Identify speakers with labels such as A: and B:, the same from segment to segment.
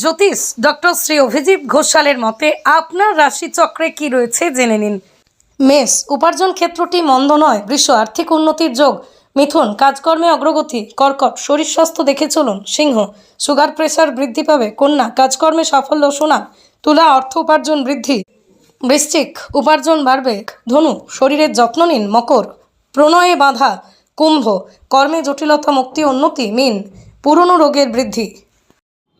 A: জ্যোতিষ doctor Shri Abhijit ঘোষালের মতে, আপনার রাশিচক্রে কি রয়েছে জেনে নিন। মেষ, উপার্জন ক্ষেত্রটি মন্দ নয়, বৃষ আর্থিক উন্নতির যোগ। মিথুন, কাজকর্মে অগ্রগতি, কর্কট, শরীর স্বাস্থ্য দেখে চলুন। সিংহ, সুগার প্রেশার বৃদ্ধি পাবে। কন্যা, কাজকর্মে সাফল্য শোনা তুলা, অর্থ উপার্জন বৃদ্ধি। বৃশ্চিক, উপার্জন বাড়বে। ধনু, শরীরের যত্ন নিন, মকর। প্রণয়ে বাধা। কুম্ভ, কর্মে জটিলতা, মুক্তি, উন্নতি, মিন। পুরনো রোগের বৃদ্ধি।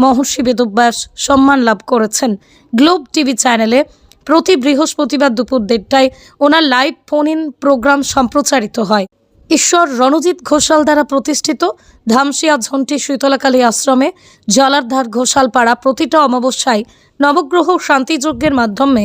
A: মহর্ষি বেদব্যাস সম্মান লাভ করেছেন। গ্লোব টিভি চ্যানেলে প্রতি বৃহস্পতিবার দুপুর দেড়টায় ওনার লাইভ ফোন ইন প্রোগ্রাম সম্প্রচারিত হয়। ঈশ্বর রণজিৎ ঘোষাল দ্বারা প্রতিষ্ঠিত ধামসিয়া ঝন্টি শীতলাকালী আশ্রমে জলারধার ঘোষাল পাড়া প্রতিটা অমাবস্যায় নবগ্রহ শান্তিযজ্ঞের মাধ্যমে